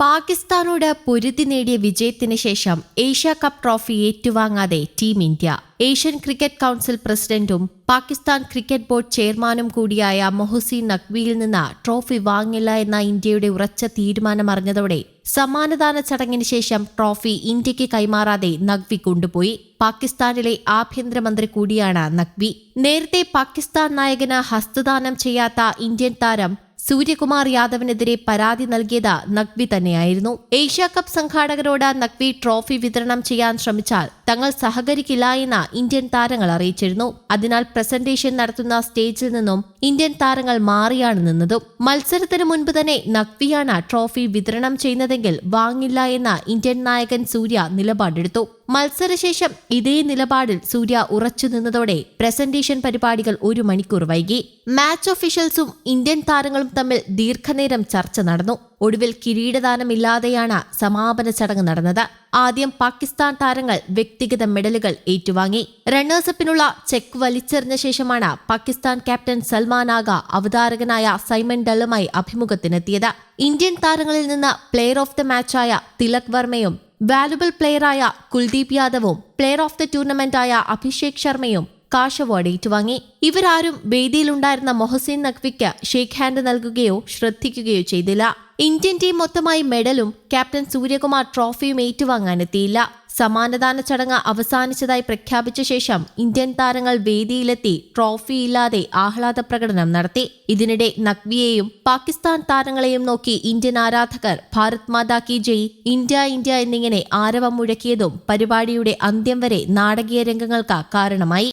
പാകിസ്ഥാനോട് പൊരുതി നേടിയ വിജയത്തിന് ശേഷം Asia cup trophy ഏറ്റുവാങ്ങാതെ team India. Asian cricket council പ്രസിഡന്റും പാകിസ്ഥാൻ ക്രിക്കറ്റ് ബോർഡ് ചെയർമാനും കൂടിയായ മൊഹസീൻ നഖ്വിയിൽ നിന്ന് ട്രോഫി വാങ്ങില്ല എന്ന ഇന്ത്യയുടെ ഉറച്ച തീരുമാനമറിഞ്ഞതോടെ സമ്മാനദാന ചടങ്ങിന് ശേഷം ട്രോഫി ഇന്ത്യയ്ക്ക് കൈമാറാതെ നഖ്വി കൊണ്ടുപോയി. പാകിസ്ഥാനിലെ ആഭ്യന്തരമന്ത്രി കൂടിയാണ് നഖ്വി. നേരത്തെ പാകിസ്ഥാൻ നായകന് ഹസ്തദാനം ചെയ്യാത്ത ഇന്ത്യൻ താരം സൂര്യകുമാർ യാദവിനെതിരെ പരാതി നൽകിയത് നഖ്വി തന്നെയായിരുന്നു. ഏഷ്യ കപ്പ് സംഘാടകരോട് നഖ്വി ട്രോഫി വിതരണം ചെയ്യാൻ ശ്രമിച്ചാൽ തങ്ങൾ സഹകരിക്കില്ല എന്ന് ഇന്ത്യൻ താരങ്ങൾ അറിയിച്ചിരുന്നു. അതിനാൽ പ്രസന്റേഷൻ നടത്തുന്ന സ്റ്റേജിൽ നിന്നും ഇന്ത്യൻ താരങ്ങൾ മാറിയാണ് നിന്നതും. മത്സരത്തിന് മുൻപ് തന്നെ നഖ്വിയാണ് ട്രോഫി വിതരണം ചെയ്യുന്നതെങ്കിൽ വാങ്ങില്ല എന്ന ഇന്ത്യൻ നായകൻ സൂര്യ നിലപാടെടുത്തു. മത്സരശേഷം ഇതേ നിലപാടിൽ സൂര്യ ഉറച്ചു നിന്നതോടെ പ്രസന്റേഷൻ പരിപാടികൾ ഒരു മണിക്കൂർ വൈകി. മാച്ച് ഒഫീഷ്യൽസും ഇന്ത്യൻ താരങ്ങളും തമ്മിൽ ദീർഘനേരം ചർച്ച നടന്നു. ഒടുവിൽ കിരീടദാനമില്ലാതെയാണ് സമാപന ചടങ്ങ് നടന്നത്. ആദ്യം പാകിസ്ഥാൻ താരങ്ങൾ വ്യക്തിഗത മെഡലുകൾ ഏറ്റുവാങ്ങി. റണ്ണേഴ്സപ്പിനുള്ള ചെക്ക് വലിച്ചെറിഞ്ഞ ശേഷമാണ് പാകിസ്ഥാൻ ക്യാപ്റ്റൻ സൽമാൻ ആഗ അവതാരകനായ സൈമൺ ഡല്ലുമായി അഭിമുഖത്തിനെത്തിയത്. ഇന്ത്യൻ താരങ്ങളിൽ നിന്ന് പ്ലെയർ ഓഫ് ദ മാച്ചായ തിലക് വർമ്മയും വാലുബിൾ പ്ലെയറായ കുൽദീപ് യാദവും പ്ലെയർ ഓഫ് ദ ടൂർണമെന്റായ അഭിഷേക് ശർമ്മയും കാഷ് അവാർഡ് ഏറ്റുവാങ്ങി. ഇവരാരും വേദിയിലുണ്ടായിരുന്ന മൊഹസിൻ നഖ്വിക്ക് ഷേക്ക് ഹാൻഡ് നൽകുകയോ ശ്രദ്ധിക്കുകയോ ചെയ്തില്ല. ഇന്ത്യൻ ടീം മൊത്തമായി മെഡലും ക്യാപ്റ്റൻ സൂര്യകുമാർ ട്രോഫിയും ഏറ്റുവാങ്ങാനെത്തിയില്ല. സമാനദാന ചടങ്ങ് അവസാനിച്ചതായി പ്രഖ്യാപിച്ച ശേഷം ഇന്ത്യൻ താരങ്ങൾ വേദിയിലെത്തി ട്രോഫിയില്ലാതെ ആഹ്ലാദ പ്രകടനം നടത്തി. ഇതിനിടെ നഖ്വിയെയും പാകിസ്ഥാൻ താരങ്ങളെയും നോക്കി ഇന്ത്യൻ ആരാധകർ ഭാരത് മാതാ കി ജയ് ഇന്ത്യ ഇന്ത്യ എന്നിങ്ങനെ ആരവം മുഴക്കിയതും പരിപാടിയുടെ അന്ത്യം വരെ നാടകീയ രംഗങ്ങൾക്ക് കാരണമായി.